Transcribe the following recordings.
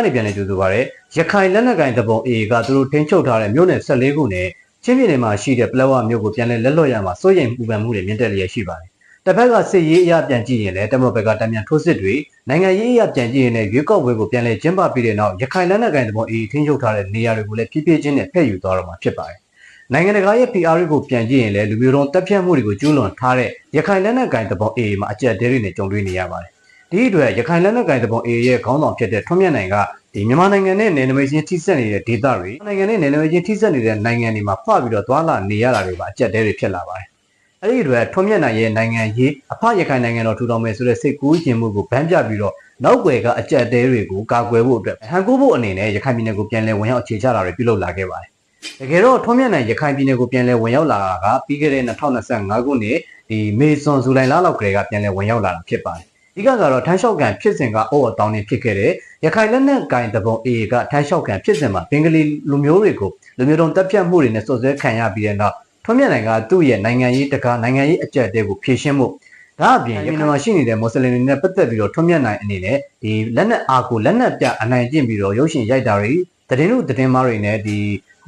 ကနေပြန်လည်ကြိုဆိုပါရယ်ရခိုင်လက်နက်ကိုင်တပုံ AA ကသူတို့ထိန်းချုပ်ထားတဲ့မြို့နယ်14ခုနဲ့ချင်းပြည်နယ်မှာရှိတဲ့ပလောဝမြို့ကိုပြန်လည်လက်လွတ်ရမှာစိုးရိမ်ပူပန်မှုတွေမြင့်တက်လျက်ရှိပါတယ်။တစ်ဖက်ကစစ်ရေးအရာပြန်ကြည့်ရင်လည်းတမတော်ဘက်ကတံမြန်ထိုးစစ်တွေနိုင်ငံရေးအရာပြန်ကြည့်ရင်လည်းရွေးကောက်ပွဲကိုပြန်လည်ကျင်းပပြီးတဲ့နောက်ရခိုင်လက်နက်ကိုင်တပုံ AA ထိန်းချုပ်ထားတဲ့နေရာတွေကိုလည်းဖြည်းဖြည်းချင်းနဲ့ဖျက်ယူသွားတော့မှာဖြစ်ပါတယ်။နိုင်ငံတကာရဲ့ PR တွေကိုပြန်ကြည့်ရင်လည်းလူမျိုးတုံးတပ်ဖြတ်မှုတွေကိုကျူးလွန်ထားတဲ့ရခိုင်လက်နက်ကိုင်တပုံ AA မှာအကြက်တဲတွေနဲ့ကြုံတွေ့နေရပါတယ်။ ဒီအတွက်ရခိုင်လက်နက်ကိုင်တပုံ AA ရဲ့ခေါင်းဆောင်ဖြစ်တဲ့ထွန်းမြတ်နိုင်ကဒီမြန်မာနိုင်ငံနဲ့နယ်နိမိတ်ချင်းထိစပ်နေတဲ့ဒေသတွေနိုင်ငံနဲ့နယ်နိမိတ်ချင်းထိစပ်နေတဲ့နိုင်ငံတွေမှာဖပြီးတော့သွာလာနေရတာတွေပါအကြက်တဲတွေဖြစ်လာပါတယ်။အဲဒီအတွက်ထွန်းမြတ်နိုင်ရဲ့နိုင်ငံရေးအဖရခိုင်နိုင်ငံတော်ထူထောင်မယ်ဆိုတဲ့စိတ်ကူးခြင်းမှုကိုဗန်းပြပြီးတော့နောက်ွယ်ကအကြက်တဲတွေကိုကာကွယ်ဖို့အတွက်ဟန်ကူဖို့အနေနဲ့ရခိုင်ပြည်နယ်ကိုပြန်လည်ဝင်ရောက်အခြေချတာတွေပြုလုပ်လာခဲ့ပါတယ်။တကယ်တော့ထွန်းမြတ်နိုင်ရခိုင်ပြည်နယ်ကိုပြန်လည်ဝင်ရောက်လာတာကပြီးခဲ့တဲ့2025ခုနှစ်ဒီမေဆွန်ဇူလိုင်လလောက်ကလေးကပြန်လည်ဝင်ရောက်လာတာဖြစ်ပါတယ်။ ဒီကကတော့ထန်းလျှောက်ကန်ဖြစ်စဉ်ကအော်အတောင်းနေဖြစ်ခဲ့တဲ့ရခိုင်လက်နက်ကင်တပုံ AA ကထန်းလျှောက်ကန်ဖြစ်စဉ်မှာဘင်္ဂလီလူမျိုးတွေကိုလူမျိုးတုံးတပ်ဖြတ်မှုတွေနဲ့စွပ်စွဲခံရပြီးတဲ့နောက်ထွန်းမြတ်နိုင်ကသူ့ရဲ့နိုင်ငံရေးတကားနိုင်ငံရေးအကြက်တဲကိုဖြည့်ရှင်းမှုဒါအပြင်မြန်မာရှိနေတဲ့မွတ်စလင်တွေနဲ့ပတ်သက်ပြီးတော့ထွန်းမြတ်နိုင်အနေနဲ့ဒီလက်နက်အားကိုလက်နက်ပြအနိုင်ကျင့်ပြီးတော့ရုပ်ရှင်ရိုက်တာတွေတည်င်းတို့တည်င်းမားတွေနဲ့ဒီ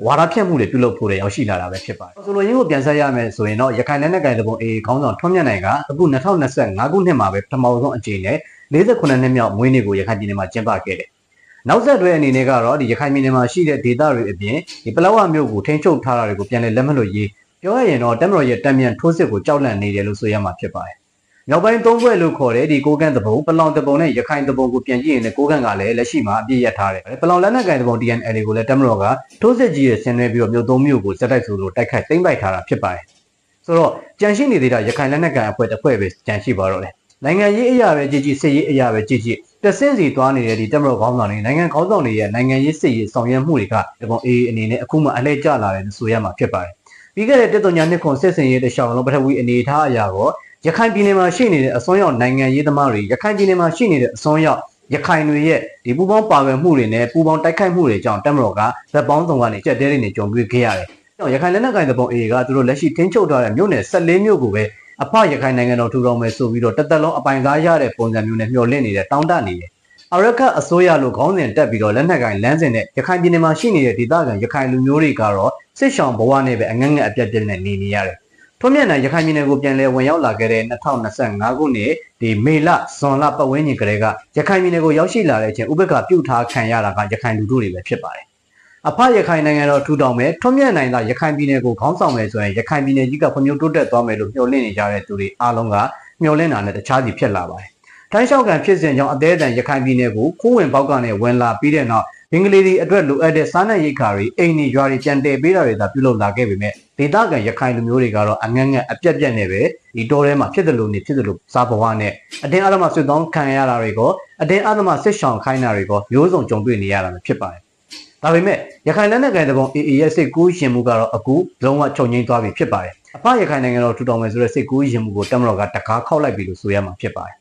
ဝါဒဖြတ်မှုတွေပြုလုပ်ဖို့တွေရောက်ရှိလာတာပဲဖြစ်ပါတယ်။ဆိုလိုရင်းကိုပြန်ဆက်ရမယ်ဆိုရင်တော့ရခိုင်လက်နက်ကိုင်တပုံ AA ခေါင်းဆောင်ထွန်းမြတ်နိုင်ကအခု2025ခုနှစ်မှာပဲပထမဆုံးအကြိမ်နဲ့48နှစ်မြောက်မွေးနေ့ကိုရခိုင်ပြည်နယ်မှာကျင်းပခဲ့တယ်။နောက်ဆက်တွဲအနေနဲ့ကတော့ဒီရခိုင်ပြည်နယ်မှာရှိတဲ့ဒေသတွေအပြင်ဒီပလောဝမြို့ကိုထိန်းချုပ်ထားတာတွေကိုပြန်လည်လက်မှတ်လို့ရေးပြောရရင်တော့တက်မတော်ရဲ့တံမြန်ထိုးစစ်ကိုကြောက်လန့်နေတယ်လို့ဆိုရမှာဖြစ်ပါတယ်။ မြောက်ပိုင်းသုံးဘွဲ့လို့ခေါ်တဲ့ဒီကိုကန့်တပုံပလောင်တပုံနဲ့ရခိုင်တပုံကိုပြန်ကြည့်ရင်လည်းကိုကန့်ကလည်းလက်ရှိမှာအပြည့်ရထားတယ်။ပလောင်လက်နက်ကိုင်တပုံ DNL ကိုလည်းတက်မတော်ကထိုးစစ်ကြီးရဲ့ဆင်နွှဲပြီးတော့မြို့သုံးမြို့ကိုစက်တိုက်ဆိုလို့တိုက်ခိုက်သိမ်းပိုက်ထားတာဖြစ်ပါတယ်။ဆိုတော့ကြံရှိနေသေးတာရခိုင်လက်နက်ကိုင်အဖွဲ့တစ်ဖွဲ့ပဲကြံရှိပါတော့တယ်။နိုင်ငံရေးအရာပဲကြည့်ကြည့်စစ်ရေးအရာပဲကြည့်ကြည့်တဆင့်စီသွားနေတဲ့ဒီတက်မတော်ခေါင်းဆောင်တွေနိုင်ငံခေါင်းဆောင်တွေရဲ့နိုင်ငံရေးစစ်ရေးဆောင်ရွက်မှုတွေကဒီပုံ AA အနေနဲ့အခုမှအလဲကျလာတယ်လို့ဆိုရမှာဖြစ်ပါတယ်။ပြီးခဲ့တဲ့တက်တော်ညာနှစ်ခွန်စစ်စင်ရေးတခြားလုံးပထဝီအနေအထားအရာကို ရခိုင်ပြည်နယ်မှာရှိနေတဲ့အစွန်းရောက်နိုင်ငံရေးသမားတွေရခိုင်ပြည်နယ်မှာရှိနေတဲ့အစွန်းရောက်ရခိုင်တွေရဲ့ဒီပူပေါင်းပါဝင်မှုတွေနဲ့ပူပေါင်းတိုက်ခိုက်မှုတွေကြောင့်တက်မတော်ကဗက်ပေါင်းစုံကနေကြက်တဲတွေနဲ့ကြုံတွေ့ခဲ့ရတယ်။ကြောင့်ရခိုင်လက်နက်ကိုင်တပုံ AA ကသူတို့လက်ရှိထင်းချုပ်ထားတဲ့မြို့နယ်14မြို့ကိုပဲအဖရခိုင်နိုင်ငံတော်ထူထောင်မယ်ဆိုပြီးတော့တသက်လုံးအပိုင်ကားရတဲ့ပုံစံမျိုးနဲ့မျှော်လင့်နေတဲ့တောင်းတနေတယ်။အရကအစိုးရလို့ခေါင်းစဉ်တက်ပြီးတော့လက်နက်ကင်လမ်းစဉ်နဲ့ရခိုင်ပြည်နယ်မှာရှိနေတဲ့ဒေသခံရခိုင်လူမျိုးတွေကတော့စစ်ဆောင်ဘဝနဲ့ပဲအငတ်ငတ်အပြတ်ပြတ်နဲ့နေနေရတယ်။ ထွန်းမြတ်နိုင်ရခိုင်ပြည်နယ်ကိုပြန်လည်ဝင်ရောက်လာခဲ့တဲ့2025ခုနှစ်ဒီမေလဇွန်လပတ်ဝန်းကျင်ကလေးကရခိုင်ပြည်နယ်ကိုရောက်ရှိလာတဲ့အချိန်ဥပက္ခပြုတ်ထားခံရတာကရခိုင်လူတို့တွေပဲဖြစ်ပါတယ်။အဖရခိုင်နိုင်ငံတော်ထူထောင်မယ်ထွန်းမြတ်နိုင်ကရခိုင်ပြည်နယ်ကိုခေါင်းဆောင်မယ်ဆိုရင်ရခိုင်ပြည်နယ်ကြီးကဖွံ့ဖြိုးတိုးတက်သွားမယ်လို့မျှော်လင့်နေကြတဲ့သူတွေအားလုံးကမျှော်လင့်တာနဲ့တခြားစီဖြစ်လာပါတယ်။တိုင်းလျှောက်ကန်ဖြစ်စဉ်ကြောင့်အသေးအတန်ရခိုင်ပြည်နယ်ကိုခိုးဝင်ပေါက်ကနေဝင်လာပြီးတဲ့နောက် ဘင်္ဂလီတွေအတွက်လိုအပ်တဲ့စားနပ်ရိက္ခာတွေအိမ်တွေရွာတွေပြန်တည်ပေးတာတွေသာပြုလုပ်လာခဲ့ပေမဲ့ဒေသခံရခိုင်လူမျိုးတွေကတော့အငတ်ငတ်အပြက်ပြက်နဲ့ပဲဒီတောထဲမှာဖြစ်တယ်လို့နေဖြစ်တယ်လို့စားဘဝနဲ့အတင်းအဓမ္မဆွေတောင်းခံရတာတွေကိုအတင်းအဓမ္မစစ်ဆောင်ခိုင်းတာတွေကိုမျိုးစုံကြုံတွေ့နေရတာဖြစ်ပါတယ်။ဒါပေမဲ့ရခိုင်လက်နက်ကိုင်တပုံ AA ရဲ့စိတ်ကူးရှင်မှုကတော့အခုလုံးဝချုပ်ငိမ့်သွားပြီဖြစ်ပါတယ်။အဖရခိုင်နိုင်ငံတော်ထူထောင်မယ်ဆိုတဲ့စိတ်ကူးရှင်မှုကိုတမတော်ကတကားခောက်လိုက်ပြီလို့ဆိုရမှာဖြစ်ပါတယ်။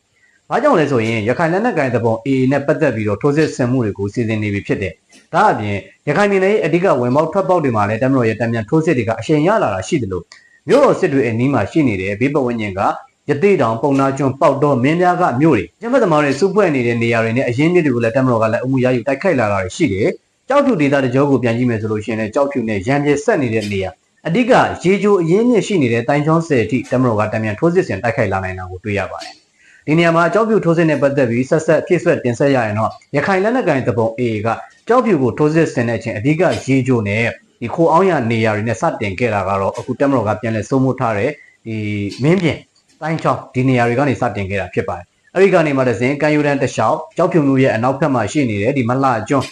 ဘာကြောင့်လဲဆိုရင်ရခိုင်လက်နက်ကိုင်တပုံ AA နဲ့ပတ်သက်ပြီးတော့ထိုးစစ်ဆင်မှုတွေကိုစီစဉ်နေပြီဖြစ်တယ်။ဒါအပြင်ရခိုင်ပြည်နယ်ရဲ့အဓိကဝင်ပေါက်ထွက်ပေါက်တွေမှာလည်းတမတော်ရဲ့တံမြန်ထိုးစစ်တွေကအရှင်ရလာတာရှိတယ်လို့မြို့တော်စစ်တွေအနီးမှာရှိနေတဲ့ဘေးပဝန်းကျင်ကရသေးတောင်ပုံနာကျွန်းပေါက်တော့မင်းများကမြို့တွေကျမသမားတွေစုဖွဲ့နေတဲ့နေရာတွေနဲ့အရင်းမြစ်တွေကိုလည်းတမတော်ကလည်းအမှုရယူတိုက်ခိုက်လာတာရှိတယ်။ကြောက်ဖြူဒေသတကြောကိုပြန်ကြည့်မယ်ဆိုလို့ရှိရင်လည်းကြောက်ဖြူနဲ့ရံပြဲဆက်နေတဲ့နေရာအဓိကရေချိုအရင်းမြစ်ရှိနေတဲ့တိုင်ချောင်းဆယ်အထိတမတော်ကတံမြန်ထိုးစစ်ဆင်တိုက်ခိုက်လာနိုင်တာကိုတွေ့ရပါတယ်။ ဒီနေရာမှာကြောက်ဖြူထိုးစစ်နဲ့ပတ်သက်ပြီးဆက်ဆက်ပြည့်စွက်တင်ဆက်ရရင်တော့ရခိုင်လက်နက်ကိုင်တပုံ AA ကကြောက်ဖြူကိုထိုးစစ်ဆင်တဲ့အချိန်အဓိကရေချိုနဲ့ဒီခိုအောင်ရနေရာတွေနဲ့စတင်ခဲ့တာကတော့အခုတမတော်ကပြန်လဲစိုးမိုးထားတဲ့ဒီမင်းပြင်တိုင်းချောင်းဒီနေရာတွေကနေစတင်ခဲ့တာဖြစ်ပါတယ်။အဲဒီကနေမှတစဉ်ကန်ယူရန်တလျှောက်ကြောက်ဖြူမျိုးရဲ့အနောက်ဘက်မှာရှိနေတဲ့ဒီမလှကျွန်း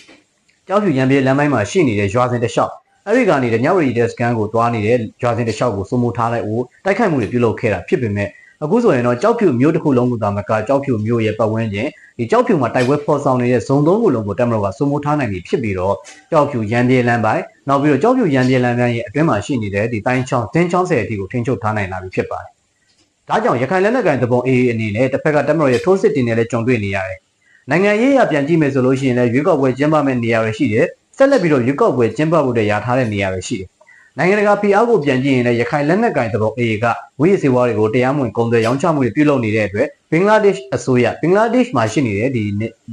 ကြောက်ဖြူရံပြေလမ်းပိုင်းမှာရှိနေတဲ့ရွာစဉ်တလျှောက်အဲဒီကနေညဝရီတဲ့စကန်ကိုတွားနေတဲ့ရွာစဉ်တလျှောက်ကိုစိုးမိုးထားလိုက်ဦးတိုက်ခိုက်မှုတွေပြုလုပ်ခဲ့တာဖြစ်ပေမဲ့ အခုဆိုရင်တော့ကြောက်ဖြူမျိုးတစ်ခုလုံးကိုသာမကကြောက်ဖြူမျိုးရဲ့ပတ်ဝန်းကျင်ဒီကြောက်ဖြူမှာတိုက်ပွဲဖော်ဆောင်နေတဲ့ဇုံသုံးခုလုံးကိုတက်မတော်ကစိုးမိုးထားနိုင်ပြီဖြစ်ပြီးတော့ကြောက်ဖြူရံပြေလမ်းပိုင်းနောက်ပြီးတော့ကြောက်ဖြူရံပြေလမ်းပိုင်းရဲ့အတွင်းမှာရှိနေတဲ့ဒီတိုင်းချောင်းတင်းချောင်းဆယ်အထိကိုထိန်းချုပ်ထားနိုင်လာပြီဖြစ်ပါတယ်။ဒါကြောင့်ရခိုင်လက်နက်ကိုင်တပုံ AA အနေနဲ့တစ်ဖက်ကတက်မတော်ရဲ့ထိုးစစ်တင်နေလဲကြုံတွေ့နေရတယ်။နိုင်ငံရေးအရပြန်ကြည့်မယ်ဆိုလို့ရှိရင်လည်းရွေးကောက်ပွဲကျင်းပမယ့်နေရာတွေရှိတယ်။ဆက်လက်ပြီးတော့ရွေးကောက်ပွဲကျင်းပဖို့တည်းရထားတဲ့နေရာတွေရှိတယ်။ နိုင်ငံတကာဖိအားကိုပြန်ကြည့်ရင်လည်းရခိုင်လက်နက်ကင်သဘော AA ကဝိရစီဝါတွေကိုတရားမဝင်ကုန်သွယ်ရောင်းချမှုတွေပြုလုပ်နေတဲ့အတွက်ဘင်္ဂလားဒေ့ရှ်အစိုးရဘင်္ဂလားဒေ့ရှ်မှာရှိနေတဲ့ဒီ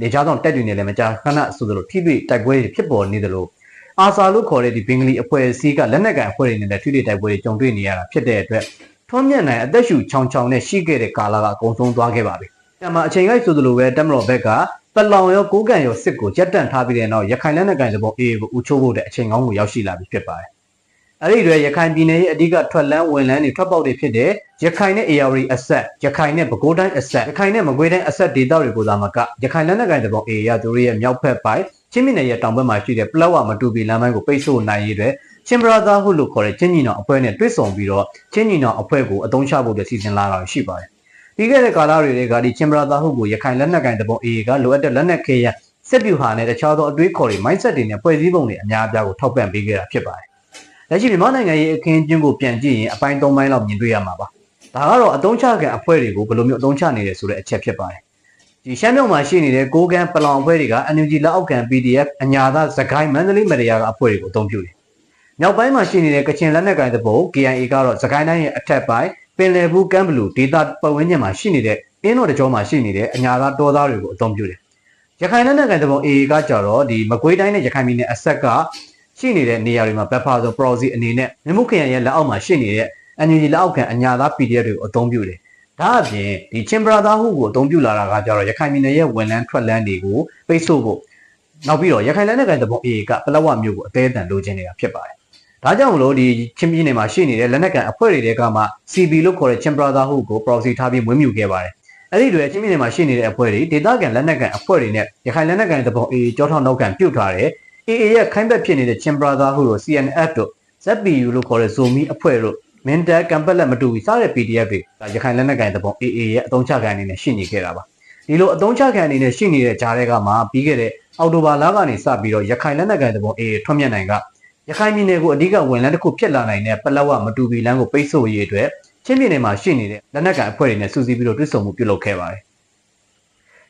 နေချားဆောင်တက်တွေနဲ့လည်းမကြာခဏဆိုသလိုထိတွေ့တိုက်ပွဲတွေဖြစ်ပေါ်နေသလိုအာဆာလို့ခေါ်တဲ့ဒီဘင်္ဂလီအဖွဲ့အစည်းကလက်နက်ကန်အဖွဲ့တွေနဲ့လည်းထိတွေ့တိုက်ပွဲတွေကြုံတွေ့နေရတာဖြစ်တဲ့အတွက်ထွန်းမြတ်နိုင်အသက်ရှူချောင်းချောင်းနဲ့ရှိခဲ့တဲ့ကာလကအကုန်ဆုံးသွားခဲ့ပါပြီ။ဒါမှအချိန်ကိုက်ဆိုသလိုပဲတက်မတော်ဘက်ကပလောင်ရောကိုးကန်ရောစစ်ကိုရက်တန့်ထားပြီးတဲ့နောက်ရခိုင်လက်နက်ကန်သဘော AA ကိုဦးချိုးဖို့တဲ့အချိန်ကောင်းကိုရောက်ရှိလာပြီဖြစ်ပါတယ်။ အဲ့ဒီတွေရခိုင်ပြည်နယ်ရဲ့အဓိကထွက်လန်းဝင်လန်းတွေထွက်ပေါက်တွေဖြစ်တဲ့ရခိုင်နဲ့ AR အဆက်ရခိုင်နဲ့ပဲခူးတိုင်းအဆက်ရခိုင်နဲ့မကွေးတိုင်းအဆက်ဒေသတွေကိုသာမကရခိုင်လက်နက်ကန်သဘော AA ရသူတို့ရဲ့မြောက်ဖက်ပိုင်းချင်းမြင့်နယ်ရဲ့တောင်ဘက်မှာရှိတဲ့ပလောဝမတူပီလမ်းပိုင်းကိုပိတ်ဆို့နိုင်ရတဲ့ချင်းဘရာသာဟုလို့ခေါ်တဲ့ချင်းညီနောင်အဖွဲ့နဲ့တွဲဆောင်ပြီးတော့ချင်းညီနောင်အဖွဲ့ကိုအသုံးချဖို့စီစဉ်လာတာရှိပါတယ်။ပြီးခဲ့တဲ့ကာလတွေကဒီချင်းဘရာသာဟုကိုရခိုင်လက်နက်ကန်တပုံ AA ကလိုအပ်တဲ့လက်နက်ခဲယမ်းစစ်ဗျူဟာနဲ့တခြားသောအတွေးခေါ်တွေ mindset တွေနဲ့ဖွဲ့စည်းပုံတွေအများအပြားကိုထောက်ပံ့ပေးခဲ့တာဖြစ်ပါတယ်။ လက်ရှိမြန်မာနိုင်ငံရဲ့အခင်းအကျင်းကိုပြန်ကြည့်ရင်အပိုင်း၃ပိုင်းလောက်မြင်တွေ့ရမှာပါ။ဒါကတော့အသုံးချခံအဖွဲ့တွေကိုဘယ်လိုမျိုးအသုံးချနေတယ်ဆိုတဲ့အချက်ဖြစ်ပါတယ်။ဒီရှမ်းမြောက်မှာရှိနေတဲ့ကိုကန်းပလောင်အဖွဲ့တွေက NUG လက်အောက်ခံ PDF အညာသားသခိုင်းမန္တလေးမရယာကအဖွဲ့တွေကိုအသုံးပြုတယ်။မြောက်ပိုင်းမှာရှိနေတဲ့ကချင်လက်နက်ကိုင်တပုံ KIA ကတော့သခိုင်းတိုင်းရဲ့အထက်ပိုင်းပင်လယ်ဘူးကမ်းဘလူဒေသပတ်ဝန်းကျင်မှာရှိနေတဲ့အင်းတော်တကြောမှာရှိနေတဲ့အညာသားတောသားတွေကိုအသုံးပြုတယ်။ရခိုင်လက်နက်ကိုင်တပုံ AA ကကြတော့ဒီမကွေးတိုင်းနဲ့ရခိုင်ပြည်နယ်အဆက်က ရှိနေတဲ့နေရာတွေမှာဘက်ဖာဆို proxy အနေနဲ့မြမှုခရိုင်ရဲ့လက်အောက်မှာရှိနေတဲ့ NUG လက်အောက်ခံအညာသား PDF တွေကိုအသုံးပြုတယ်။ဒါအပြင်ဒီချင်းဘရာသာဟုကိုအသုံးပြုလာတာကကြတော့ရခိုင်ပြည်နယ်ရဲ့ဝန်လန်းထွက်လန်းတွေကိုပိတ်ဆို့ဖို့နောက်ပြီးတော့ရခိုင်လက်နက်ကိုင်တပုံ AA ကပလက်ဝမျိုးကိုအသေးအတန်လိုချင်နေတာဖြစ်ပါတယ်။ဒါကြောင့်မလို့ဒီချင်းပြည်နယ်မှာရှိနေတဲ့လက်နက်ကန်အဖွဲ့တွေတဲကမှ CB လို့ခေါ်တဲ့ချင်းဘရာသာဟုကို proxy ထားပြီးမွေးမြူခဲ့ပါတယ်။အဲ့ဒီတွေချင်းပြည်နယ်မှာရှိနေတဲ့အဖွဲ့တွေဒေသခံလက်နက်ကန်အဖွဲ့တွေနဲ့ရခိုင်လက်နက်ကန်တပုံ AA ကြောထောက်နောက်ကန်ပြုတ်ထားတဲ့ AA ရဲ့ခိုင်းဘက်ဖြစ်နေတဲ့ချင်းဘရာသာဟုကို CNF တို့ ZPU လို့ခေါ်တဲ့ဇိုမီအဖွဲ့တို့မင်တယ်ကံပက်လက်မတူဘူးစားတဲ့ PDF တွေကရခိုင်လက်နက်ကိုင်တပုံ AA ရဲ့အသုံးချခံအနေနဲ့ရှိနေခဲ့တာပါဒီလိုအသုံးချခံအနေနဲ့ရှိနေတဲ့ကြားတွေကမှပြီးခဲ့တဲ့အောက်တိုဘာလကနေစပြီးတော့ရခိုင်လက်နက်ကိုင်တပုံ AA ထွတ်မြတ်နိုင်ကရခိုင်ပြည်နယ်ကိုအဓိကဝန်လန်းတစ်ခုဖြစ်လာနိုင်တဲ့ပလက်ဝမတူပီလန်းကိုပိတ်ဆို့ရေးအတွက်ချင်းပြည်နယ်မှာရှိနေတဲ့လက်နက်ကိုင်အဖွဲ့တွေနဲ့စူးစီးပြီးတော့တွစ်ဆုံမှုပြုလုပ်ခဲ့ပါတယ်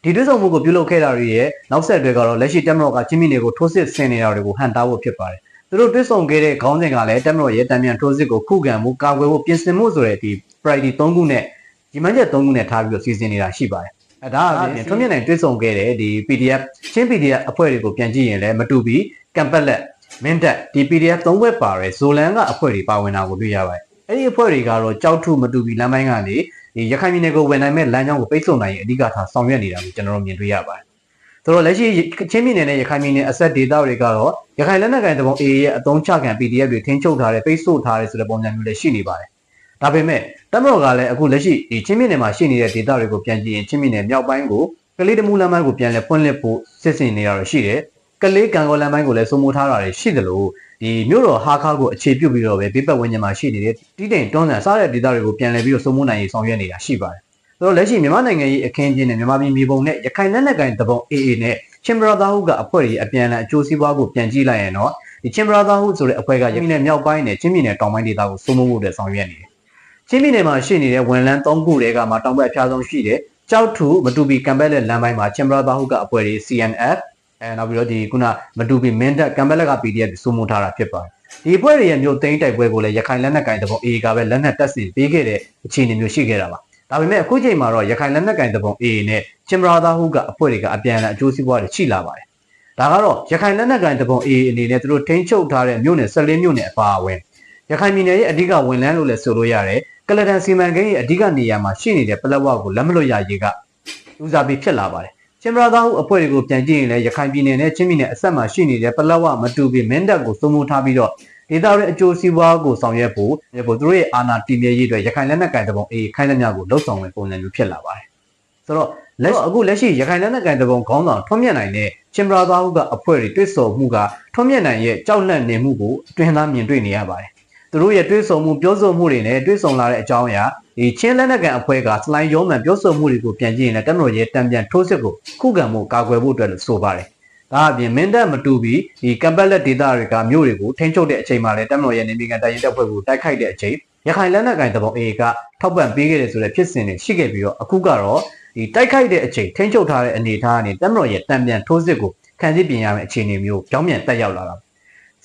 ဒီတွစ်ဆုံမှုကိုပြုလုပ်ခဲ့တာတွေရဲ့နောက်ဆက်တွဲကတော့လက်ရှိတက်မတော်ကချင်းပြည်နယ်ကိုထိုးစစ်ဆင်နေတာတွေကိုဟန်တားဖို့ဖြစ်ပါတယ်သူတို့တွစ်ဆုံခဲ့တဲ့ခေါင်းစဉ်ကလည်းတက်မတော်ရဲ့တံမြန်ထိုးစစ်ကိုခုခံမှုကာကွယ်ဖို့ပြင်ဆင်မှုဆိုတဲ့ဒီ priority 3ခုနဲ့ဒီမှန်ချက်3ခုနဲ့ထားပြီးတော့စီစဉ်နေတာရှိပါတယ်အဲဒါအပြင်ထွန်းမြင့်နိုင်တွစ်ဆုံခဲ့တဲ့ဒီ PDF ချင်း PDF အဖွဲ့တွေကိုပြန်ကြည့်ရင်လည်းမတူပြီးကံပက်လက်မင်းတက်ဒီ PDF 3ဘက်ပါတဲ့ဇိုလန်ကအဖွဲ့တွေပါဝင်တာကိုတွေ့ရပါတယ်အဲ့ဒီအဖွဲ့တွေကတော့ကြောက်ထုမတူပြီးလမ်းပိုင်းကနေ ဒီရခိုင်ပြည်နယ်ကိုဝင်နိုင်မဲ့လမ်းကြောင်းကိုပိတ်ဆို့နိုင်ရင်အဓိကထားဆောင်ရွက်နေတာကိုကျွန်တော်တို့မြင်တွေ့ရပါတယ်ဆိုတော့လက်ရှိချင်းပြည်နယ်နဲ့ရခိုင်ပြည်နယ်အဆက်ဒေသတွေကတော့ရခိုင်လက်နက်ကိုင်တပုံ AA ရဲ့အသုံးချခံ PDF တွေထင်းချုပ်ထားတဲ့ပိတ်ဆို့ထားတဲ့ဆိုတဲ့ပုံစံမျိုးလည်းရှိနေပါတယ်။ဒါပေမဲ့တမတော်ကလည်းအခုလက်ရှိဒီချင်းပြည်နယ်မှာရှိနေတဲ့ဒေသတွေကိုပြန်ကြည့်ရင်ချင်းပြည်နယ်မြောက်ပိုင်းကိုကလေးတမူလမ်းပိုင်းကိုပြန်လဲဖွင့်လှစ်ဖို့စစ်စင်နေတာတော့ရှိတယ်။ ကလေးကံကောလမ်းပိုင်းကိုလည်းစိုးမိုးထားတာတွေရှိသလိုဒီမြို့တော်ဟာခါကိုအခြေပြုပြီးတော့ပဲဘေးပတ်ဝန်းကျင်မှာရှိနေတဲ့တီးတိမ်တွန်းဆန်စားတဲ့ဒေသတွေကိုပြန်လဲပြီးတော့စိုးမိုးနိုင်ရေးဆောင်ရွက်နေတာရှိပါတယ်။ဆိုတော့လက်ရှိမြန်မာနိုင်ငံရေးအခင်းအကျင်းနဲ့မြန်မာပြည်မြေပုံနဲ့ရခိုင်လက်နက်ကိုင်တပုံ AA နဲ့ချင်းဘရာသာဟုကအဖွဲ့ကြီးအပြန်အလှန်အကျိုးစီးပွားကိုပြန်ကြည့်လိုက်ရင်တော့ဒီချင်းဘရာသာဟုဆိုတဲ့အဖွဲ့ကရမီနယ်မြောက်ပိုင်းနဲ့ချင်းပြည်နယ်တောင်ပိုင်းဒေသကိုစိုးမိုးဖို့အတွက်ဆောင်ရွက်နေတယ်။ချင်းပြည်နယ်မှာရှိနေတဲ့ဝန်လန်း၃ခုတည်းကမှတောင်ဘက်အဖျားဆုံးရှိတဲ့ကြောက်ထူမတူပီကံပက်လက်လမ်းပိုင်းမှာချင်းဘရာသာဟုကအဖွဲ့ကြီး CNF အဲနောက်ပြီးတော့ဒီခုနမတူပီမင်းတက်ကံပက်လက်က PDF စိုးမိုးထားတာဖြစ်ပါတယ်။ဒီအဖွဲ့တွေရဲ့မြို့သိမ်းတိုက်ပွဲကိုလည်းရခိုင်လက်နက်ကိုင်တပုံ AA ကပဲလက်နက်တပ်ဆင်ပေးခဲ့တဲ့အခြေအနေမျိုးရှိခဲ့တာပါ။ဒါပေမဲ့အခုချိန်မှာတော့ရခိုင်လက်နက်ကင်တပုံ AA နဲ့ချင်းဘရာသာဟုကအဖွဲ့တွေကအပြန်အလှန်အကျိုးစီးပွားတွေရှိလာပါတယ်။ဒါကတော့ရခိုင်လက်နက်ကင်တပုံ AA အနေနဲ့သူတို့ထိန်းချုပ်ထားတဲ့မြို့နယ်14မြို့နယ်အပါအဝင်ရခိုင်ပြည်နယ်ရဲ့အဓိကဝန်လန်းလို့လည်းဆိုလို့ရတယ်။ကလတန်စီမံကိန်းရဲ့အဓိကနေရာမှာရှိနေတဲ့ပလက်ဝကိုလက်မလွတ်ရရေးကဦးစားပေးဖြစ်လာပါတယ်။ ချင်းဘရာသာဟုအဖွဲ့တွေကိုပြန်ကြည့်ရင်လည်းရခိုင်ပြည်နယ်နဲ့ချင်းပြည်နယ်အဆက်မှာရှိနေတဲ့ပလက်ဝမတူပီမင်းတပ်ကိုစိုးမိုးထားပြီးတော့ဒေတာရဲ့အကျိုးစီးပွားကိုဆောင်ရွက်ဖို့ပို့သူတို့ရဲ့အာဏာတည်မြဲရေးအတွက်ရခိုင်လက်နက်ကိုင်တပုံအေးခိုင်းသမျှကိုလှုပ်ဆောင်ဝင်ပုံစံမျိုးဖြစ်လာပါတယ်။ဆိုတော့လက်အခုလက်ရှိရခိုင်လက်နက်ကိုင်တပုံခေါင်းဆောင်ထွန်းမြတ်နိုင်တဲ့ချင်းဘရာသားဟုကအဖွဲ့တွေတွေ့ဆုံမှုကထွန်းမြတ်နိုင်ရဲ့ကြောက်လန့်နေမှုကိုအတွင်သားမြင်တွေ့နေရပါတယ်။ သူတို့ရဲ့တွေ့ဆုံမှုပြောဆိုမှုတွေနဲ့တွေ့ဆုံလာတဲ့အကြောင်းအရာဒီချင်းလက်နက်ကန်အဖွဲ့ကစလိုင်းရုံးမှန်ပြောဆိုမှုတွေကိုပြန်ကြည့်ရင်လည်းတမတော်ရဲ့တံပြန်ထိုးစစ်ကိုခုခံမှုကာကွယ်ဖို့အတွက်ဆိုပါတယ်။ဒါအပြင်မင်းတပ်မတူပြီးဒီကံပက်လက်ဒေတာတွေကမြို့တွေကိုထိန်းချုပ်တဲ့အချိန်မှာလည်းတမတော်ရဲ့နေမီကန်တိုင်ရင်တပ်ဖွဲ့ကိုတိုက်ခိုက်တဲ့အချိန်ရခိုင်လက်နက်ကိုင်တပုံ AA ကထောက်ပံ့ပေးခဲ့တယ်ဆိုတဲ့ဖြစ်စဉ်တွေရှိခဲ့ပြီးတော့အခုကတော့ဒီတိုက်ခိုက်တဲ့အချိန်ထိန်းချုပ်ထားတဲ့အနေအထားကနေတမတော်ရဲ့တံပြန်ထိုးစစ်ကိုခံစစ်ပြင်ရမယ့်အခြေအနေမျိုးကြောင်းမြန်တက်ရောက်လာတာ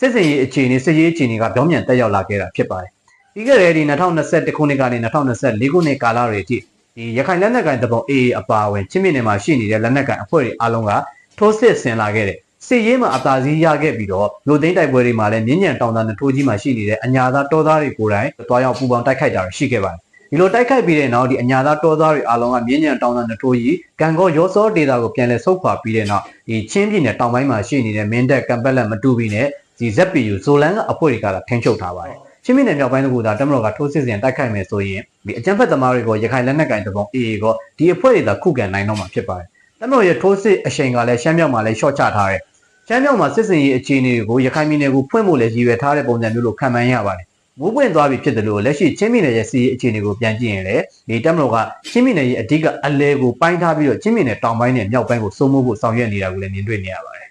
စစစ်စင်ရေးအခြေအနေစစ်ရေးအခြေအနေကပြောင်းပြန်တက်ရောက်လာခဲ့တာဖြစ်ပါတယ်ပြီးခဲ့တဲ့ဒီ2021ခုနှစ်ကနေ2024ခုနှစ်ကာလတွေအထိဒီရခိုင်လက်နက်ကိုင်တပုံ AA အပါအဝင်ချင်းမြင့်နယ်မှာရှိနေတဲ့လက်နက်ကိုင်အဖွဲ့တွေအားလုံးကထိုးစစ်ဆင်လာခဲ့တယ်စစ်ရေးမှာအသာစီးရခဲ့ပြီးတော့မြို့သိမ်းတိုက်ပွဲတွေမှာလည်းမြင်းညံတောင်တန်းနဲ့ထိုးကြီးမှာရှိနေတဲ့အညာသားတောသားတွေကိုယ်တိုင်တွားရောက်ပူပေါင်းတိုက်ခိုက်တာရှိခဲ့ပါတယ်ဒီလိုတိုက်ခိုက်ပြီးတဲ့နောက်ဒီအညာသားတောသားတွေအားလုံးကမြင်းညံတောင်တန်းနဲ့ထိုးကြီးကံကောရောစောဒေတာကိုပြန်လည်ဆုတ်ခွာပြီးတဲ့နောက်ဒီချင်းပြည်နယ်တောင်ပိုင်းမှာရှိနေတဲ့မင်းတက်ကံပက်လက်မတူပြီးနဲ့ ဒီ ZPU ဇိုလန်ကအဖွဲ့တွေကလာထင်းချုပ်ထားပါတယ်ချင်းပြည်နယ်မြောက်ပိုင်းကသာတမတော်ကထိုးစစ်ဆင်တိုက်ခိုက်မယ်ဆိုရင်ဒီအကြမ်းဖက်သမားတွေကိုရခိုင်လက်နက်ကင်တပုံ AA ကိုဒီအဖွဲ့တွေသာခုခံနိုင်တော့မှာဖြစ်ပါတယ်တမတော်ရဲ့ထိုးစစ်အရှိန်ကလည်းရှမ်းမြောက်မှာလည်းရှော့ချထားတယ်ရှမ်းမြောက်မှာစစ်စင်ရေးအခြေအနေတွေကိုရခိုင်ပြည်နယ်ကိုဖွင့်ဖို့လည်းရည်ရွယ်ထားတဲ့ပုံစံမျိုးလိုခံမှန်းရပါတယ်မိုးပွင့်သွားပြီဖြစ်တယ်လို့လက်ရှိချင်းပြည်နယ်ရဲ့စီးရေးအခြေအနေကိုပြန်ကြည့်ရင်လည်းဒီတမတော်ကချင်းပြည်နယ်ရဲ့အဓိကအလဲကိုပိုင်းထားပြီးတော့ချင်းပြည်နယ်တောင်ပိုင်းနဲ့မြောက်ပိုင်းကိုစိုးမိုးဖို့ဆောင်ရွက်နေတာကိုလည်းမြင်တွေ့နေရပါတယ်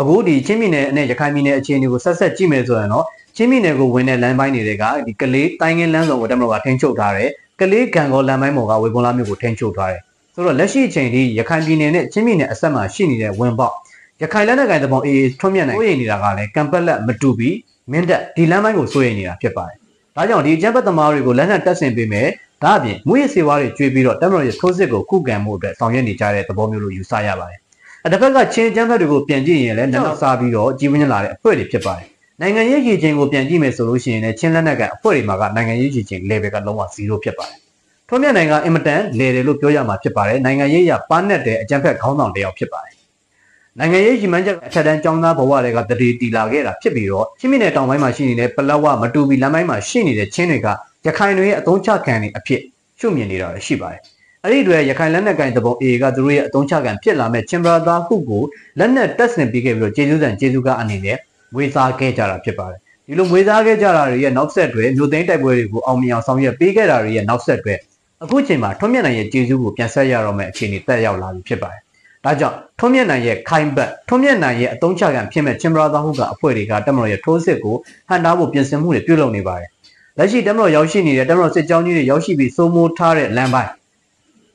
အခုဒီချင်းပြည်နယ်နဲ့ရခိုင်ပြည်နယ်အခြေအနေကိုဆက်ဆက်ကြည့်မယ်ဆိုရင်တော့ချင်းပြည်နယ်ကိုဝင်တဲ့လမ်းပိုင်းတွေကဒီကလေးတိုင်းငင်းလမ်းဆောင်ကိုတမတော်ကထိန်းချုပ်ထားတယ်ကလေးကံကောလမ်းပိုင်းပေါ်ကဝေကွန်လာမြို့ကိုထိန်းချုပ်ထားတယ်ဆိုတော့လက်ရှိအချိန်ထိရခိုင်ပြည်နယ်နဲ့ချင်းပြည်နယ်အဆက်မှာရှိနေတဲ့ဝင်ပေါက်ရခိုင်လက်နက်ကိုင်တပုံအေးထွန်းမြတ်နိုင်ကိုရည်နေတာကလည်းကံပက်လက်မတူပြီးမင်းတက်ဒီလမ်းပိုင်းကိုစိုးရိမ်နေတာဖြစ်ပါတယ်။ဒါကြောင့်ဒီအကြမ်းဖက်သမားတွေကိုလက်နက်တက်ဆင်ပေးမယ်။ဒါအပြင်ငွေစေဝါတွေကျွေးပြီးတော့တက်မတော်ရဲ့ထိုးစစ်ကိုခုခံမှုအတွက်ဆောင်ရွက်နေကြတဲ့သဘောမျိုးလိုယူဆရပါတယ်။ အတစ်ဖက်ကချင်းအကြမ်းဖက်တွေကိုပြန်ကြည့်ရင်လည်းနောက်စားပြီးတော့ကြီးဝင်းလာတဲ့အဖွဲ့တွေဖြစ်ပါတယ်။နိုင်ငံရေးရည်ချင်းကိုပြန်ကြည့်မယ်ဆိုလို့ရှိရင်လည်းချင်းလက်နက်ကအဖွဲ့တွေမှာကနိုင်ငံရေးရည်ချင်း level ကလုံးဝ0ဖြစ်ပါတယ်။ထွန်းမြတ်နိုင်ကအင်မတန်လေတယ်လို့ပြောရမှာဖြစ်ပါတယ်။နိုင်ငံရေးရပါနဲ့တဲ့အကြမ်းဖက်ခေါင်းဆောင်တစ်ယောက်ဖြစ်ပါတယ်။နိုင်ငံရေးကြီးမှန်းချက်အထက်တန်းចောင်းသားဘဝတွေကတတိတီလာခဲ့တာဖြစ်ပြီးတော့ချင်းမြင့်နယ်တောင်ပိုင်းမှာရှိနေတဲ့ပလက်ဝမတူပီလမ်းပိုင်းမှာရှိနေတဲ့ချင်းတွေကရခိုင်တွေရဲ့အုံချခံနေအဖြစ်ရှုမြင်နေတာရှိပါတယ်။ အဲ့ဒီတွေရခိုင်လက်နက်ကင်တပုံ AA ကသူတို့ရဲ့အုံချခံဖြစ်လာမဲ့ချင်းဘရာသာဟုကိုလက်နက်တက်ဆင်ပြီးခဲ့ပြီးတော့ကျေးဇူးဆန်ကျေးဇူးကအနေနဲ့ဝေစားခဲ့ကြတာဖြစ်ပါတယ်။ဒီလိုဝေစားခဲ့ကြတာတွေရဲ့နောက်ဆက်တွဲမြို့သိမ်းတိုက်ပွဲတွေကိုအောင်မြင်အောင်ဆောင်ရွက်ပေးခဲ့တာတွေရဲ့နောက်ဆက်တွဲအခုချိန်မှာထွန်းမြတ်နိုင်ရဲ့ကျေးဇူးကိုပြန်ဆက်ရတော့မယ့်အခြေအနေတက်ရောက်လာပြီဖြစ်ပါတယ်။ဒါကြောင့်ထွန်းမြတ်နိုင်ရဲ့ခိုင်ဘတ်ထွန်းမြတ်နိုင်ရဲ့အတုံးချခံဖြစ်မဲ့ချင်းဘရာသာဟုကအဖွဲ့တွေကတက်မတော်ရဲ့ထိုးစစ်ကိုဟန်တာဖို့ပြင်ဆင်မှုတွေပြုလုပ်နေပါတယ်။လက်ရှိတက်မတော်ရောက်ရှိနေတဲ့တက်မတော်စစ်ကြောင်းကြီးတွေရောက်ရှိပြီးစိုးမိုးထားတဲ့လမ်းပိုင်း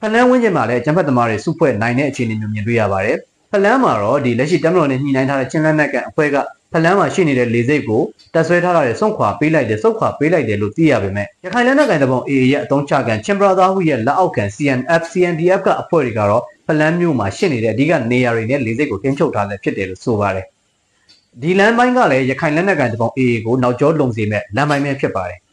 ဖလန်းဝင်းကျင်မှာလည်းအကြံဖက်သမားတွေစုဖွဲ့နိုင်တဲ့အခြေအနေမျိုးမြင်တွေ့ရပါတယ်။ဖလန်းမှာတော့ဒီလက်ရှိတက်မတော်နဲ့ညှိနှိုင်းထားတဲ့ချင်းလက်နက်ကန်အဖွဲ့ကဖလန်းမှာရှိနေတဲ့လေစိတ်ကိုတက်ဆွဲထားတဲ့စုံခွာပေးလိုက်တယ်စုံခွာပေးလိုက်တယ်လို့သိရပေမဲ့ရခိုင်လက်နက်ကန်တပုံ AA ရဲ့အတုံးချကန်ချင်းဘရာသာဟုရဲ့လက်အောက်ခံ CNF CNDF ကအဖွဲ့တွေကတော့ဖလန်းမြို့မှာရှိနေတဲ့အဓိကနေရာတွေနဲ့လေစိတ်ကိုတင်းချုပ်ထားလည်းဖြစ်တယ်လို့ဆိုပါတယ်။ဒီလမ်းပိုင်းကလည်းရခိုင်လက်နက်ကန်တပုံ AA ကိုနောက်ကျောလုံစေမဲ့လမ်းပိုင်းပဲဖြစ်ပါတယ်။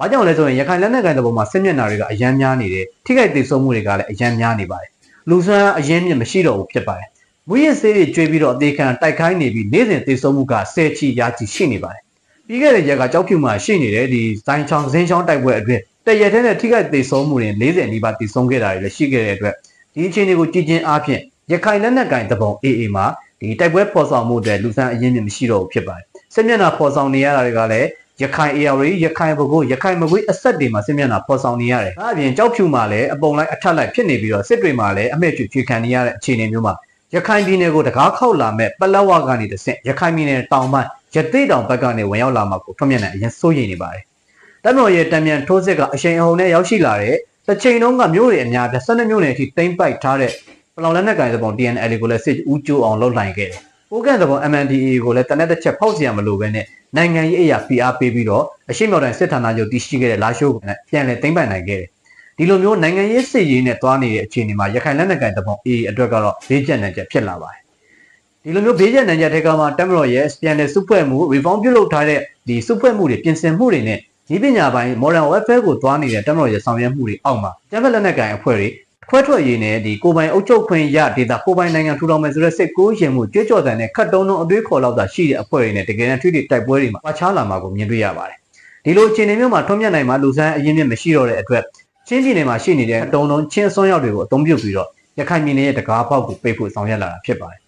ဘာကြောင့်လဲဆိုရင်ရခိုင်လက်နက်ကန်တပုံမှာစစ်မျက်နှာတွေကအရန်များနေတယ်ထိခိုက်ဒေဆုံးမှုတွေကလည်းအရန်များနေပါတယ်။လူစွမ်းအရင်မြင့်မရှိတော့ဘူးဖြစ်ပါတယ်။မွေးရဆေးတွေကျွေးပြီးတော့အသေးခံတိုက်ခိုင်းနေပြီးနေ့စဉ်သေဆုံးမှုကဆယ်ချီရာချီရှိနေပါတယ်။ပြီးခဲ့တဲ့ရက်ကကြောက်ဖြူမှာရှိနေတဲ့ဒီဇိုင်းချောင်းဇင်းချောင်းတိုက်ပွဲအတွင်းတရက်ထဲနဲ့ထိခိုက်သေဆုံးမှုတွေ40နီးပါးသေဆုံးခဲ့တာတွေလည်းရှိခဲ့တဲ့အတွက်ဒီအခြေအနေကိုကြည်ကျင်အားဖြင့်ရခိုင်လက်နက်ကင်တပုံ AA မှာဒီတိုက်ပွဲပေါ်ဆောင်မှုတွေလူစံအရင်းမြစ်မရှိတော့ဘူးဖြစ်ပါတယ်။စစ်မျက်နှာပေါ်ဆောင်နေရတာတွေကလည်း ရခိုင် AR ရခိုင်ဘကိုရခိုင်မကွေးအဆက်တွေမှာစစ်မျက်နှာပေါ်ဆောင်နေရတယ်။ဒါအပြင်ကြောက်ဖြူမှာလည်းအပုံလိုက်အထက်လိုက်ဖြစ်နေပြီးတော့စစ်တွေမှာလည်းအမဲ့ကျွချွေခံနေရတဲ့အခြေအနေမျိုးမှာရခိုင်ပြည်နယ်ကိုတကားခောက်လာမဲ့ပလက်ဝကနေတဆင့်ရခိုင်ပြည်နယ်တောင်ပိုင်းရသေးတောင်ဘက်ကနေဝင်ရောက်လာမှာကိုထွတ်မြတ်နိုင်အရင်စိုးရိမ်နေပါတယ်။တမတော်ရဲ့တံမြန်ထိုးစစ်ကအရှိန်အဟုန်နဲ့ရောက်ရှိလာတဲ့တစ်ချိန်လုံးကမြို့တွေအများပြ12မြို့နယ်အထိတိမ့်ပိုက်ထားတဲ့ပလောင်လက်နက်ကိုင်သဘော TNL ကိုလည်းစစ်ဦးကျိုးအောင်လှုပ်လှိုင်ခဲ့တယ်။ ပိုကန်သဘော MNDAA ကိုလည်းတနက်တစ်ချက်ဖောက်စီရမလို့ပဲနဲ့နိုင်ငံရေးအရာ PR ပေးပြီးတော့အရှိမြောက်တိုင်းစစ်ဌာနချုပ်တည်ရှိခဲ့တဲ့လာရှိုးကလည်းပြန်လည်သိမ်းပိုက်နိုင်ခဲ့တယ်။ဒီလိုမျိုးနိုင်ငံရေးစစ်ရေးနဲ့တွားနေတဲ့အခြေအနေမှာရခိုင်လက်နက်ကိုင်သဘော AA အတွက်ကတော့ဘေးကျက်နိုင်ချက်ဖြစ်လာပါတယ်။ဒီလိုမျိုးဘေးကျက်နိုင်ချက်တွေကမှတက်မတော်ရဲ့ပြန်လည်စုဖွဲ့မှု reform ပြုလုပ်ထားတဲ့ဒီစုဖွဲ့မှုတွေပြင်ဆင်မှုတွေနဲ့ဒီပညာပိုင်း modern warfare ကိုတွားနေတဲ့တက်မတော်ရဲ့ဆောင်ရွက်မှုတွေအောက်မှာကျန်းဖက်လက်နက်ကိုင်အဖွဲ့တွေ ခွဲထွက်ရေးနဲ့ဒီကိုပိုင်အုပ်ချုပ်ခွင့်ရဒေတာကိုပိုင်နိုင်ငံထူထောင်မယ်ဆိုတဲ့စိတ်ကိုးရင်မှုကြွေးကြော်တဲ့နဲ့ခတ်တုံးတုံးအတွေးခေါ်လောက်တာရှိတဲ့အဖွဲ့တွေနဲ့တကယ်တမ်းထွေးထွေးတိုက်ပွဲတွေမှာပခြားလာမှာကိုမြင်တွေ့ရပါတယ်ဒီလိုအခြေအနေမျိုးမှာထွန်းမြတ်နိုင်မှာလူစမ်းအရင်မြင့်မရှိတော့တဲ့အတွက်ချင်းပြည်နယ်မှာရှိနေတဲ့တုံတုံးချင်းစွန်းရောက်တွေကိုအသုံးပြုပြီးတော့ရခိုင်ပြည်နယ်ရဲ့တကားပေါက်ကိုပိတ်ဖို့ဆောင်ရွက်လာတာဖြစ်ပါတယ်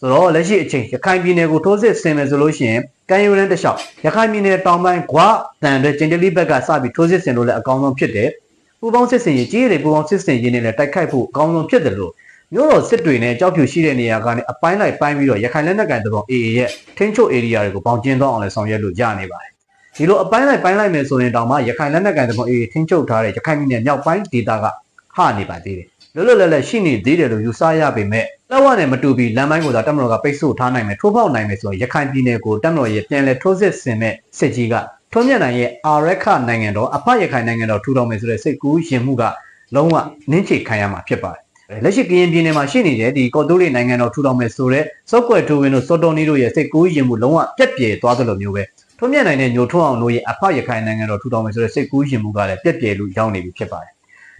ဆိုတော့လက်ရှိအချိန်ရခိုင်ပြည်နယ်ကိုထိုးစစ်ဆင်မယ်ဆိုလို့ရှိရင်ကံယူရန်တလျှောက်ရခိုင်ပြည်နယ်တောင်ပိုင်းကွာတန်တဲ့ကျင်တလီဘက်ကစပြီးထိုးစစ်ဆင်လို့လည်းအကောင်းဆုံးဖြစ်တယ် ပူပေါင်းစစ်စင်ရေးကြီးရည်ပူပေါင်းစစ်စင်ရေးနဲ့လည်းတိုက်ခိုက်ဖို့အကောင်းဆုံးဖြစ်တယ်လို့မြို့တော်စစ်တွေနဲ့ကြောက်ဖြူရှိတဲ့နေရာကနေအပိုင်းလိုက်ပိုင်းပြီးတော့ရခိုင်လက်နက်ကန်တပုံ AA ရဲ့ထိန်းချုပ် area တွေကိုပေါင်းကျင်းသွားအောင်လည်းဆောင်ရွက်လို့ရနေပါတယ်ဒီလိုအပိုင်းလိုက်ပိုင်းလိုက်မယ်ဆိုရင်တောင်မှရခိုင်လက်နက်ကန်တပုံ AA ထိန်းချုပ်ထားတဲ့ရခိုင်ပြည်နယ်မြောက်ပိုင်းဒေသကဟနေပါသေးတယ်လွတ်လွတ်လပ်လပ်ရှိနေသေးတယ်လို့ယူဆရပေမဲ့လက်ဝနဲ့မတူပြီးလမ်းပိုင်းကိုသာတက်မတော်ကပိတ်ဆို့ထားနိုင်မယ်ထိုးပေါက်နိုင်မယ်ဆိုရင်ရခိုင်ပြည်နယ်ကိုတက်မတော်ရဲ့ပြန်လည်ထိုးစစ်ဆင်မဲ့စစ်ကြီးက ထွန်းမြတ်နိုင်ရဲ့အာရခနိုင်ငံတော်အဖရခိုင်နိုင်ငံတော်ထူထောင်မယ်ဆိုတဲ့စိတ်ကူးရင်မှုကလုံးဝနင်းချေခံရမှာဖြစ်ပါတယ်လက်ရှိကရင်ပြည်နယ်မှာရှိနေတဲ့ဒီကော်တိုးလေးနိုင်ငံတော်ထူထောင်မယ်ဆိုတဲ့စောက်ကွယ်ထိုးဝင်တို့စောတော်နီတို့ရဲ့စိတ်ကူးရင်မှုလုံးဝပြက်ပြဲသွားသလိုမျိုးပဲထွန်းမြတ်နိုင်တဲ့ညိုထွန်းအောင်တို့ရဲ့အဖရခိုင်နိုင်ငံတော်ထူထောင်မယ်ဆိုတဲ့စိတ်ကူးရင်မှုကလည်းပြက်ပြဲလို့ရောက်နေပြီဖြစ်ပါတယ်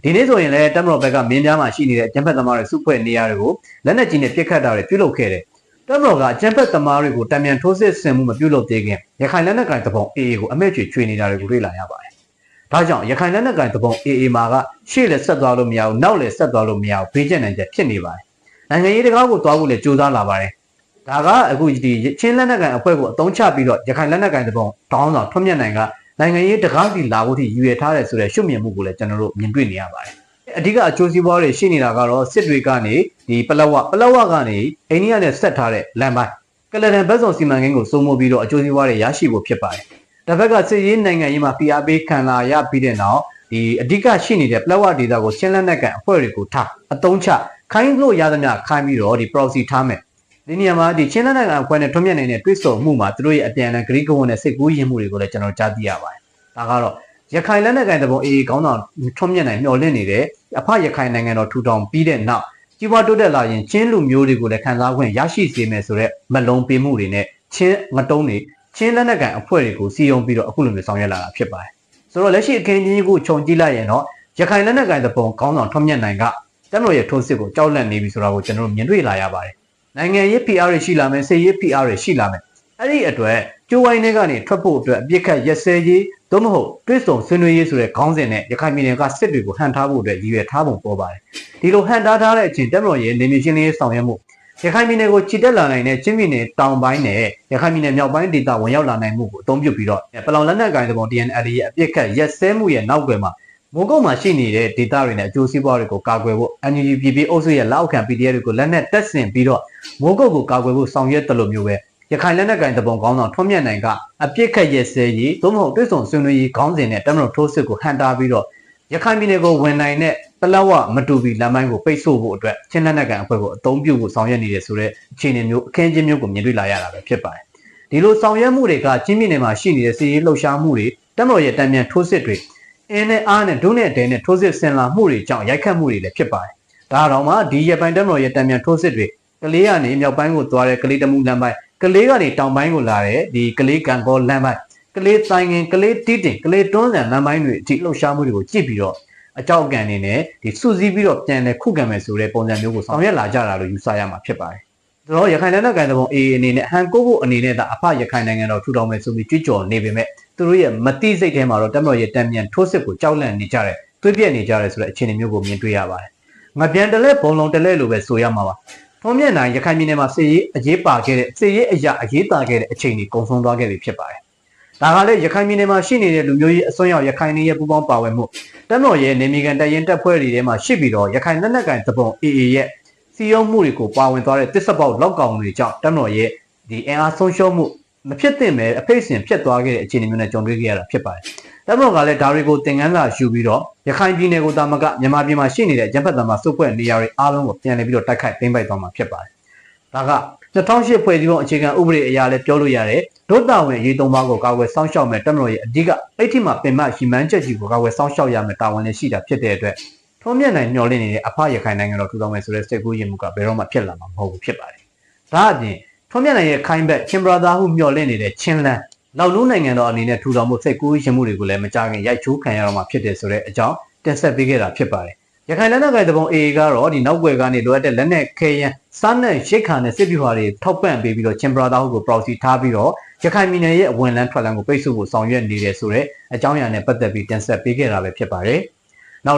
ဒီနေ့ဆိုရင်လည်းတမတော်ဘက်ကမင်းများမှာရှိနေတဲ့ကျန်းဖက်သမားတွေစုဖွဲ့နေရတွေကိုလက်နက်ကြီးနဲ့ပစ်ခတ်တာတွေပြုလုပ်ခဲ့တယ် တမတော်ကကျန်းဖက်သမားတွေကိုတံမြန်ထိုးစစ်ဆင်မှုမပြုလုပ်သေးခင်ရခိုင်လက်နက်ကိုင်တပုံ AA ကိုအမဲကျွေချွေနေတာတွေကိုတွေ့လာရပါတယ်။ဒါကြောင့်ရခိုင်လက်နက်ကိုင်တပုံ AA မှာကရှေ့လည်းဆက်သွားလို့မရဘူးနောက်လည်းဆက်သွားလို့မရဘူးဘေးကျက်နိုင်ချက်ဖြစ်နေပါတယ်။နိုင်ငံရေးတကားကိုသွားဖို့လည်းကြိုးစားလာပါတယ်။ဒါကအခုဒီချင်းလက်နက်ကိုင်အဖွဲ့ကိုအသုံးချပြီးတော့ရခိုင်လက်နက်ကိုင်တပုံတောင်းဆောင်ထွတ်မြတ်နိုင်ကနိုင်ငံရေးတကားစီလာဖို့ထိရည်ရွယ်ထားတယ်ဆိုတဲ့ရှုမြင်မှုကိုလည်းကျွန်တော်တို့မြင်တွေ့နေရပါတယ်။ အဓိကအကျိုးစီးပွားတွေရှိနေတာကတော့စစ်တွေကနေဒီပလက်ဝပလက်ဝကနေအိန္ဒိယနဲ့ဆက်ထားတဲ့လမ်းပိုင်းကလဒန်ဘက်စုံစီမံကိန်းကိုစိုးမိုးပြီးတော့အကျိုးစီးပွားတွေရရှိဖို့ဖြစ်ပါတယ်။တစ်ဖက်ကစစ်ရေးနိုင်ငံရေးမှာ PRP ခံလာရပြီးတဲ့နောက်ဒီအဓိကရှိနေတဲ့ပလက်ဝဒေသကိုရှင်းလက်နက်ကန်အဖွဲ့တွေကိုထားအတုံးချခိုင်းလို့ရသမျှခိုင်းပြီးတော့ဒီ proxy ထားမယ်။ဒီနေရာမှာဒီရှင်းလက်နက်ကန်အဖွဲ့နဲ့ထွန်းမြတ်နေတဲ့တွစ်ဆုံမှုမှာသူတို့ရဲ့အပြန်အလှန်ဂရိကဝန်နဲ့စိတ်ကူးယဉ်မှုတွေကိုလည်းကျွန်တော်ကြားသိရပါတယ်။ဒါကတော့ရခိုင်လက်နက်ကန်တပုံအေးခေါင်းဆောင်ထွန်းမြတ်နိုင်မျှော်လင့်နေတဲ့ အဖရခိုင်နိုင်ငံတော်ထူထောင်ပြီးတဲ့နောက်ကြီးပွားတိုးတက်လာရင်ချင်းလူမျိုးတွေကိုလည်းခံစား권ရရှိစေမယ်ဆိုတော့မလုံးပေးမှုတွေနဲ့ချင်းငတုံးတွေချင်းလက်နက်ကန်အဖွဲ့တွေကိုစီယုံပြီးတော့အခုလိုမျိုးဆောင်ရွက်လာတာဖြစ်ပါတယ်ဆိုတော့လက်ရှိအခင်းကြီးကိုခြုံကြည့်လိုက်ရင်တော့ရခိုင်လက်နက်ကန်တပုံခေါင်းဆောင်ထွန်းမြတ်နိုင်ကတက်မလို့ရဲ့ထိုးစစ်ကိုကြောက်လန့်နေပြီဆိုတာကိုကျွန်တော်တို့မြင်တွေ့လာရပါတယ်နိုင်ငံရေး PR တွေရှိလာမယ်စစ်ရေး PR တွေရှိလာမယ် အဲ့ဒီအတွက်ကျိုးဝိုင်းတွေကနေထွက်ဖို့အတွက်အပြစ်ခတ်ရက်စဲရေးသို့မဟုတ်တွစ်ဆုံဆွေးနွေးရေးဆိုတဲ့ခေါင်းစဉ်နဲ့ရခိုင်ပြည်နယ်ကစစ်တွေကိုဟန်ထားဖို့အတွက်ရည်ရွယ်ထားပုံပေါ်ပါတယ်ဒီလိုဟန်ထားထားတဲ့အချိန်တက်မတော်ရဲ့နေမြေရှင်းလင်းရေးဆောင်ရွက်မှုရခိုင်ပြည်နယ်ကိုချစ်တက်လာနိုင်တဲ့ချင်းပြည်နယ်တောင်ပိုင်းနဲ့ရခိုင်ပြည်နယ်မြောက်ပိုင်းဒေသဝင်ရောက်လာနိုင်မှုကိုအသုံးပြုပြီးတော့ပလောင်လက်နက်ကိုင်သဘော DNL ရဲ့အပြစ်ခတ်ရက်စဲမှုရဲ့နောက်ွယ်မှာမိုးကုတ်မှာရှိနေတဲ့ဒေသတွေနဲ့အကျိုးစီးပွားတွေကိုကာကွယ်ဖို့ NUG PP အုပ်စုရဲ့လက်အောက်ခံ PDF တွေကိုလက်နက်တက်ဆင်ပြီးတော့မိုးကုတ်ကိုကာကွယ်ဖို့ဆောင်ရွက်တယ်လို့မျိုးပဲ ရခိုင်လက်နက်ကင်တပုံခေါင်းဆောင်ထွန်းမြတ်နိုင်ကအပြစ်ခတ်ရဲစဲရေးသို့မဟုတ်တွစ်ဆုံဆွေးနွေးရေးခေါင်းစဉ်နဲ့တမန်တော်ထိုးစစ်ကိုဟန်တာပြီးတော့ရခိုင်ပြည်နယ်ကိုဝင်နိုင်တဲ့ပလက်ဝမတူပီလမ်းပိုင်းကိုပိတ်ဆို့ဖို့အတွက်ချင်းလက်နက်ကန်အဖွဲ့ကိုအသုံးပြုဖို့ဆောင်ရွက်နေတယ်ဆိုတဲ့အခြေအနေမျိုးအခင်းချင်းမျိုးကိုမြင်တွေ့လာရတာပဲဖြစ်ပါတယ်ဒီလိုဆောင်ရွက်မှုတွေကချင်းပြည်နယ်မှာရှိနေတဲ့စီရေးလှုပ်ရှားမှုတွေတမန်တော်ရဲ့တံမြန်ထိုးစစ်တွေအင်းနဲ့အားနဲ့ဒုနဲ့ဒဲနဲ့ထိုးစစ်ဆင်လာမှုတွေကြောင့်ရိုက်ခတ်မှုတွေလည်းဖြစ်ပါတယ်ဒါတော့မှဒီရပိုင်တမန်တော်ရဲ့တံမြန်ထိုးစစ်တွေကလေးကနေမြောက်ပိုင်းကိုသွားတဲ့ကလေးတမှုလမ်းပိုင်း ကလေးကနေတောင်ပိုင်းကိုလာတဲ့ဒီကလေးကံကောလမ်းပိုင်းကလေးတိုင်းငင်ကလေးတီးတင်ကလေးတွန်းဆန်လမ်းပိုင်းတွေအထိလှုပ်ရှားမှုတွေကိုကြည့်ပြီးတော့အကြောက်ကန်နေနဲ့ဒီစုစည်းပြီးတော့ပြန်လဲခုခံမယ်ဆိုတဲ့ပုံစံမျိုးကိုဆောင်ရွက်လာကြတာလို့ယူဆရမှာဖြစ်ပါတယ်။ဒါတော့ရခိုင်လက်နက်ကိုင်တဲ့ပုံ AA အနေနဲ့ဟန်ကိုကိုအနေနဲ့ဒါအဖရခိုင်နိုင်ငံတော်ထူထောင်မယ်ဆိုပြီးကြွကြော်နေပေမဲ့သူတို့ရဲ့မတိစိတ်ထဲမှာတော့တမတော်ရဲ့တံမြန်ထိုးစစ်ကိုကြောက်လန့်နေကြတယ်သွေးပြက်နေကြတယ်ဆိုတဲ့အခြေအနေမျိုးကိုမြင်တွေ့ရပါတယ်။ငပြန်တလဲဘုံလုံးတလဲလိုပဲဆိုရမှာပါ။ ထုံးမြင့်နိုင်ရခိုင်ပြည်နယ်မှာစစ်ရေးအရေးပါခဲ့တဲ့စစ်ရေးအရာအရေးတာခဲ့တဲ့အချိန်ကြီးကုံဆုံးသွားခဲ့ပြီဖြစ်ပါတယ်။ဒါကလည်းရခိုင်ပြည်နယ်မှာရှိနေတဲ့လူမျိုးရေးအစွန်းရောက်ရခိုင်နေရဲ့ပူးပေါင်းပါဝင်မှုတက်တော်ရဲ့နေမီကန်တရင်တက်ဖွဲ့တွေထဲမှာရှိပြီးတော့ရခိုင်လက်နက်ကန်သပုံ AA ရဲ့စီယုံမှုတွေကိုပါဝင်သွားတဲ့တစ်ဆက်ပေါက်လောက်ကောင်တွေကြောင့်တက်တော်ရဲ့ဒီအင်အားဆုံးရှုံးမှုမဖြစ်သင့်ပဲအဖိတ်စင်ဖြစ်သွားခဲ့တဲ့အခြေအနေမျိုးနဲ့ကြုံတွေ့ခဲ့ရတာဖြစ်ပါတယ်။ တက်တော်ကလည်းဒါတွေကိုသင်ခန်းစာယူပြီးတော့ရခိုင်ပြည်နယ်ကိုတာမကမြန်မာပြည်မှာရှိနေတဲ့ဂျပန်တမှာစုဖွဲ့နေရာတွေအားလုံးကိုပြန်လည်ပြီးတော့တိုက်ခိုက်သိမ်းပိုက်သွားမှာဖြစ်ပါတယ်။ဒါက2008ဖွဲ့စည်းပုံအခြေခံဥပဒေအရာလည်းပြောလို့ရတယ်ဒုတာဝန်ရေးသုံးပါးကိုကာကွယ်စောင့်ရှောက်မယ်တက်မလို့ရဲ့အဓိကအဲ့ဒီမှာပင်မရှီမန်းချက်ကြီးကိုကာကွယ်စောင့်ရှောက်ရမယ်တာဝန်လည်းရှိတာဖြစ်တဲ့အတွက်ထုံးမြတ်နိုင်မျှော်လင့်နေတဲ့အဖရခိုင်နိုင်ငံတော်ထူထောင်မယ်ဆိုတဲ့စိတ်ကူးရင်မှုကဘယ်တော့မှဖြစ်လာမှာမဟုတ်ဘူးဖြစ်ပါတယ်။ဒါအပြင်ထုံးမြတ်နိုင်ရဲ့ခိုင်းဘက်ချင်းဘရာသာဟုမျှော်လင့်နေတဲ့ချင်းလန်း လောက်လူနိုင်ငံတော်အနေနဲ့ထူထောင်မှုစိတ်ကူးရင်မှုတွေကိုလည်းမကြခင်ရိုက်ချိုးခံရတော့မှာဖြစ်တယ်ဆိုတဲ့အကြောင်းတင်ဆက်ပေးခဲ့တာဖြစ်ပါတယ်။ရခိုင်လက်နက်ကိုင်တပုံ AA ကတော့ဒီနောက်ွယ်ကနေလိုအပ်တဲ့လက်နက်ခဲယမ်းစားနက်ရိတ်ခါနဲ့စစ်ဗျူဟာတွေထောက်ပံ့ပေးပြီးတော့ချင်းဘရာသာဟုကို proxy ထားပြီးတော့ရခိုင်ပြည်နယ်ရဲ့အဝင်လန်းထွက်လန်းကိုပိတ်ဆို့ဖို့ဆောင်ရွက်နေတယ်ဆိုတဲ့အကြောင်းအရာနဲ့ပတ်သက်ပြီးတင်ဆက်ပေးခဲ့တာပဲဖြစ်ပါတယ်။